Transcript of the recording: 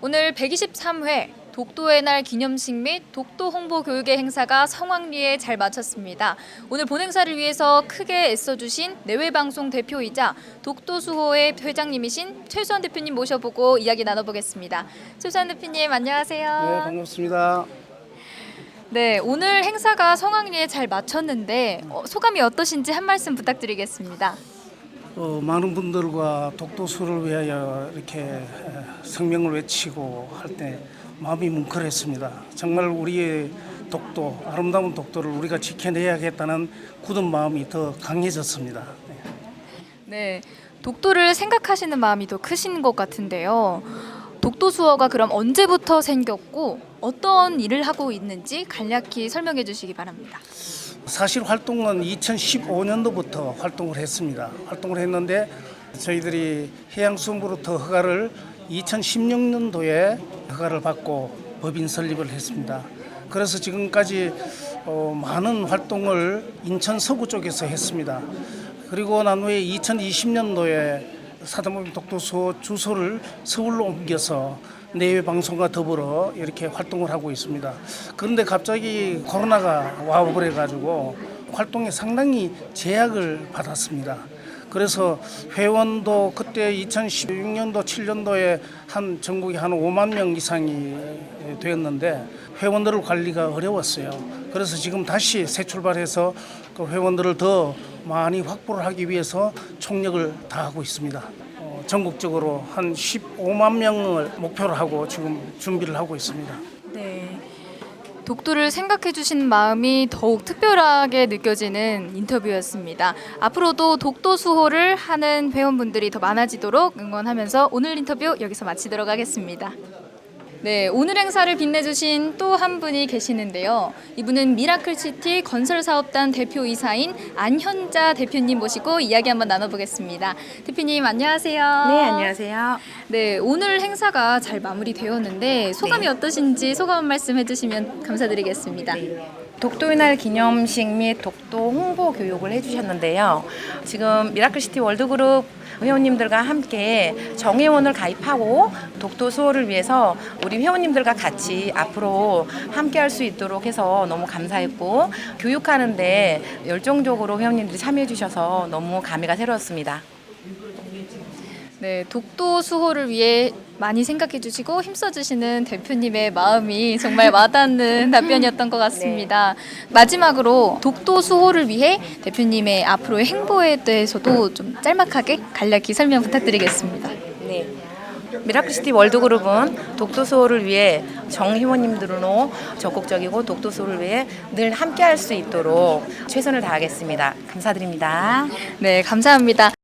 오늘 123회 독도의 날 기념식 및 독도 홍보 교육의 행사가 성황리에 잘 마쳤습니다. 오늘 본행사를 위해서 크게 애써주신 내외방송 대표이자 독도 수호의 회장님이신 최수환 대표님 모셔보고 이야기 나눠보겠습니다. 최수환 대표님 안녕하세요. 네, 반갑습니다. 네, 오늘 행사가 성황리에 잘 마쳤는데 어, 소감이 어떠신지 한 말씀 부탁드리겠습니다. 어, 많은 분들과 독도수를 위하여 이렇게 에, 성명을 외치고 할 때 마음이 뭉클했습니다. 정말 우리의 독도, 아름다운 독도를 우리가 지켜내야겠다는 굳은 마음이 더 강해졌습니다. 네. 네, 독도를 생각하시는 마음이 더 크신 것 같은데요. 독도 수어가 그럼 언제부터 생겼고 어떤 일을 하고 있는지 간략히 설명해 주시기 바랍니다. 사실 활동은 2015년도부터 활동을 했습니다. 활동을 했는데 저희들이 해양수부로부터 허가를 2016년도에 허가를 받고 법인 설립을 했습니다. 그래서 지금까지 어, 많은 활동을 인천 서구 쪽에서 했습니다. 그리고 난 후에 2020년도에 사단법인 독도소 주소를 서울로 옮겨서 내외 방송과 더불어 이렇게 활동을 하고 있습니다. 그런데 갑자기 코로나가 와버려 가지고 활동에 상당히 제약을 받았습니다. 그래서 회원도 그때 2016년도 7년도에 한 전국에 한 5만 명 이상이 되었는데 회원들을 관리가 어려웠어요. 그래서 지금 다시 새 출발해서 그 회원들을 더 많이 확보를 하기 위해서 총력을 다하고 있습니다. 어, 전국적으로 한 15만 명을 목표로 하고 지금 준비를 하고 있습니다. 네. 독도를 생각해 주신 마음이 더욱 특별하게 느껴지는 인터뷰였습니다. 앞으로도 독도 수호를 하는 회원분들이 더 많아지도록 응원하면서 오늘 인터뷰 여기서 마치도록 하겠습니다. 네, 오늘 행사를 빛내주신 또 한 분이 계시는데요. 이분은 미라클시티 건설사업단 대표이사인 안현자 대표님 모시고 이야기 한번 나눠보겠습니다. 대표님 안녕하세요. 네, 안녕하세요. 네, 오늘 행사가 잘 마무리되었는데 소감이 네. 어떠신지 소감 한 말씀 해주시면 감사드리겠습니다. 독도의 날 기념식 및 독도 홍보 교육을 해주셨는데요. 지금 미라클시티 월드그룹 회원님들과 함께 정회원을 가입하고 독도 수호를 위해서 우리 회원님들과 같이 앞으로 함께 할 수 있도록 해서 너무 감사했고 교육하는데 열정적으로 회원님들이 참여해 주셔서 너무 감회가 새로웠습니다. 네, 독도 수호를 위해 많이 생각해 주시고 힘써 주시는 대표님의 마음이 정말 와닿는 답변이었던 것 같습니다. 마지막으로 독도 수호를 위해 대표님의 앞으로의 행보에 대해서도 좀 짤막하게 간략히 설명 부탁드리겠습니다. 네. 미라클시티 월드그룹은 독도 수호를 위해 정회원님들로 적극적이고 독도 수호를 위해 늘 함께할 수 있도록 최선을 다하겠습니다. 감사드립니다. 네, 감사합니다.